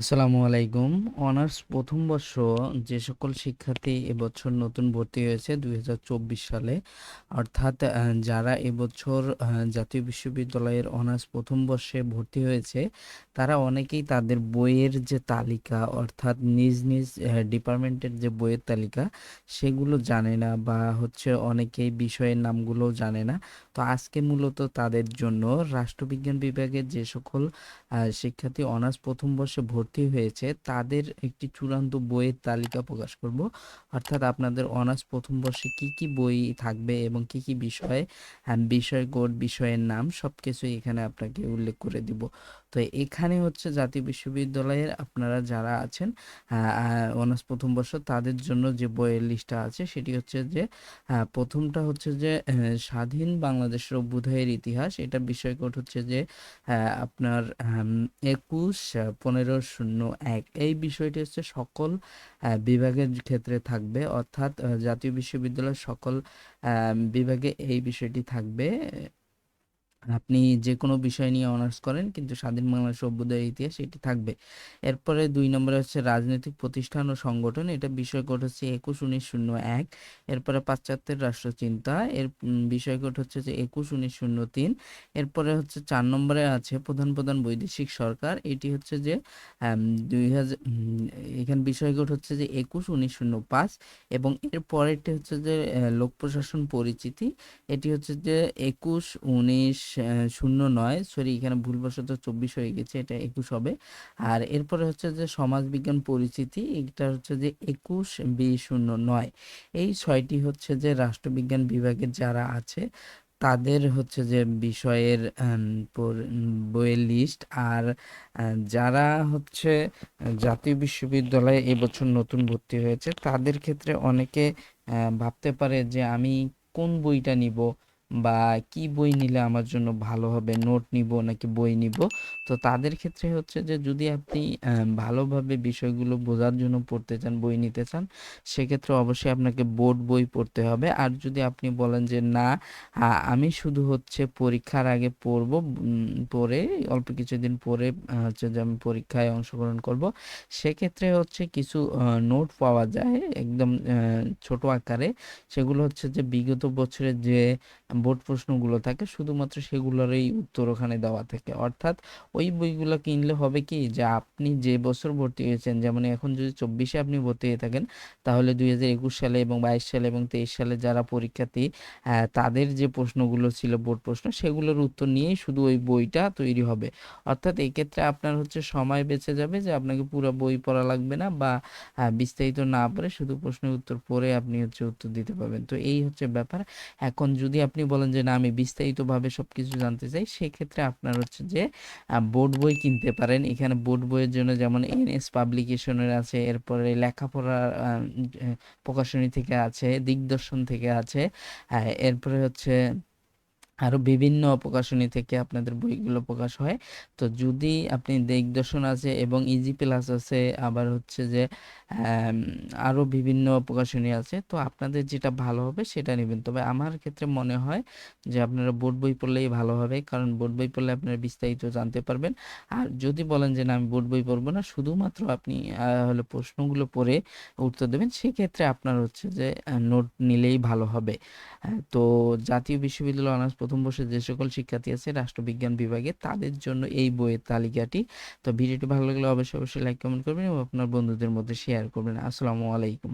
আসসালামু আলাইকুম। অনার্স প্রথম বর্ষ যে সকল শিক্ষার্থী এবছর নতুন ভর্তি হয়েছে দুই হাজার চব্বিশ সালে, অর্থাৎ যারা এবছর জাতীয় বিশ্ববিদ্যালয়ের অনার্স প্রথম বর্ষে ভর্তি হয়েছে, তারা অনেকেই তাদের বইয়ের যে তালিকা, অর্থাৎ নিজ নিজ ডিপার্টমেন্টের যে বইয়ের তালিকা, সেগুলো জানে না বা হচ্ছে অনেকেই বিষয়ের নামগুলো জানে না। তো আজকে মূলত তাদের জন্য রাষ্ট্রবিজ্ঞান বিভাগের যে সকল শিক্ষার্থী অনার্স প্রথম বর্ষে ভর্তি হয়েছে, তাদের একটি চূড়ান্ত বইয়ের তালিকা প্রকাশ করব। অর্থাৎ আপনাদের অনার্স প্রথম বর্ষে কি কি বই থাকবে এবং কি কি বিষয়ে বিষয় কোড, বিষয়ের নাম সব কিছুই এখানে আপনাকে উল্লেখ করে দিব। তো এখানে হচ্ছে জাতীয় বিশ্ববিদ্যালয়ের আপনারা যারা আছেন অনার্স প্রথম বর্ষ তাদের জন্য যে বইয়ের লিস্টটা আছে সেটি হচ্ছে যে প্রথমটা হচ্ছে যে স্বাধীন বাংলাদেশের অভ্যুদয়ের ইতিহাস। এটা বিষয় কোড হচ্ছে যে আপনার একুশ পনেরো, শূন্য, এক। এই বিষয়টি হচ্ছে সকল বিভাগের ক্ষেত্রে থাকবে। অর্থাৎ জাতীয় বিশ্ববিদ্যালয়ের সকল বিভাগে এই বিষয়টি থাকবে। আপনি যে কোনো বিষয় নিয়ে অনার্স করেন, কিন্তু স্বাধীন বাংলাদেশ অভ্যুদয়ের ইতিহাস এটি থাকবে। এরপরে দুই নম্বরে হচ্ছে রাজনৈতিক প্রতিষ্ঠান ও সংগঠন, এটা বিষয় কোড হচ্ছে একুশ, উনিশ, শূন্য, এক। এরপরে পাশ্চাত্যের রাষ্ট্রচিন্তা, এর বিষয় কোড হচ্ছে যে একুশ, উনিশ, শূন্য, তিন। এরপরে হচ্ছে চার নম্বরে আছে প্রধান প্রধান বৈদেশিক সরকার, এটি হচ্ছে যে দুই হাজার এখানে বিষয় কোড হচ্ছে যে একুশ, উনিশ, শূন্য, পাঁচ। এবং এর পরেরটি হচ্ছে যে লোক প্রশাসন পরিচিতি, এটি হচ্ছে যে একুশ, উনিশ শূন্য নয়। সরি এখানে ভুলবশত চব্বিশ হয়ে গেছে, এটা একুশ হবে। আর এরপরে হচ্ছে যে সমাজবিজ্ঞান পরিচিতি, এটা হচ্ছে যে একুশ বিশ শূন্য নয়। এই ছয়টি হচ্ছে যে রাষ্ট্রবিজ্ঞান বিভাগের যারা আছে, তাদের হচ্ছে যে বিষয়ের বইয়ের লিস্ট আর যারা হচ্ছে জাতীয় বিশ্ববিদ্যালয়ে এবছর নতুন ভর্তি হয়েছে, তাদের ক্ষেত্রে অনেকে ভাবতে পারে যে আমি কোন বইটা নিব বা কি বই নিলে আমার জন্য ভালো হবে, নোট নিব নাকি বই নিব? তো তাদের ক্ষেত্রে হচ্ছে যে, যদি আপনি ভালোভাবে বিষয়গুলো বোঝার জন্য পড়তে চান, বই নিতে চান, সেক্ষেত্রে অবশ্যই আপনাকে বোর্ড বই পড়তে হবে। আর যদি আপনি বলেন যে, না আমি শুধু হচ্ছে পরীক্ষার আগে পড়ব পড়ে, অল্প কিছুদিন পরে হচ্ছে যে আমি পরীক্ষায় অংশগ্রহণ করব, সেক্ষেত্রে হচ্ছে কিছু নোট পাওয়া যায়, একদম ছোট আকারে। সেগুলো হচ্ছে যে, বিগত বছরের যে বোর্ড প্রশ্নগুলো থাকে, শুধুমাত্র সেগুলোরই উত্তর ওখানে দেওয়া থাকে। অর্থাৎ ওই বইগুলো কিনলে হবে কি যে আপনি যে বছর ভর্তি হয়েছেন, যেমন এখন যদি চব্বিশে আপনি ভর্তি হয়ে থাকেন, তাহলে দুই হাজার একুশ সালে এবং বাইশ সালে এবং তেইশ সালে যারা পরীক্ষার্থী তাদের যে প্রশ্নগুলো ছিল বোর্ড প্রশ্ন, সেগুলোর উত্তর নিয়েই শুধু ওই বইটা তৈরি হবে। অর্থাৎ এক্ষেত্রে আপনার হচ্ছে সময় বেঁচে যাবে যে আপনাকে পুরো বই পড়া লাগবে না বা বিস্তারিত না পড়ে শুধু প্রশ্নের উত্তর পড়ে আপনি হচ্ছে উত্তর দিতে পারবেন। তো এই হচ্ছে ব্যাপার। এখন যদি আপনি বলেন যে না আমি বিস্তারিতভাবে সব কিছু জানতে চাই। সেক্ষেত্রে আপনার হচ্ছে যে বোর্ড বই কিনতে পারেন। এখানে বোর্ড বইয়ের জন্য যেমন এনএস পাবলিকেশনের আছে এরপরে আহ, প্রকাশনী থেকে আছে দিগদর্শন থেকে আছে। এরপরে হচ্ছে আরও বিভিন্ন প্রকাশনী থেকে আপনাদের বইগুলো প্রকাশ হয়। তো যদি আপনি দিগদর্শন আছে এবং ইজি প্লাস আছে, আবার হচ্ছে যে আরও বিভিন্ন প্রকাশনী আছে, তো আপনাদের যেটা ভালো হবে সেটা নেবেন। তবে আমার ক্ষেত্রে মনে হয় যে আপনারা বোর্ড বই পড়লেই ভালো হবে, কারণ বোর্ড বই পড়লে আপনারা বিস্তারিত জানতে পারবেন। আর যদি বলেন যে না, আমি বোর্ড বই পড়ব না, শুধুমাত্র আপনি হলো প্রশ্নগুলো পড়ে উত্তর দেবেন, সেক্ষেত্রে আপনার হচ্ছে যে নোট নিলেই ভালো হবে। তো জাতীয় বিশ্ববিদ্যালয় অনার্স প্রথম বর্ষের যে সকল শিক্ষার্থী আছে রাষ্ট্রবিজ্ঞান বিভাগে, তাদের জন্য এই বইয়ের তালিকাটি। তো ভিডিওটি ভালো লাগলে অবশ্যই অবশ্যই লাইক কমেন্ট করবেন এবং আপনার বন্ধুদের মধ্যে শেয়ার করবেন। আসসালামু আলাইকুম।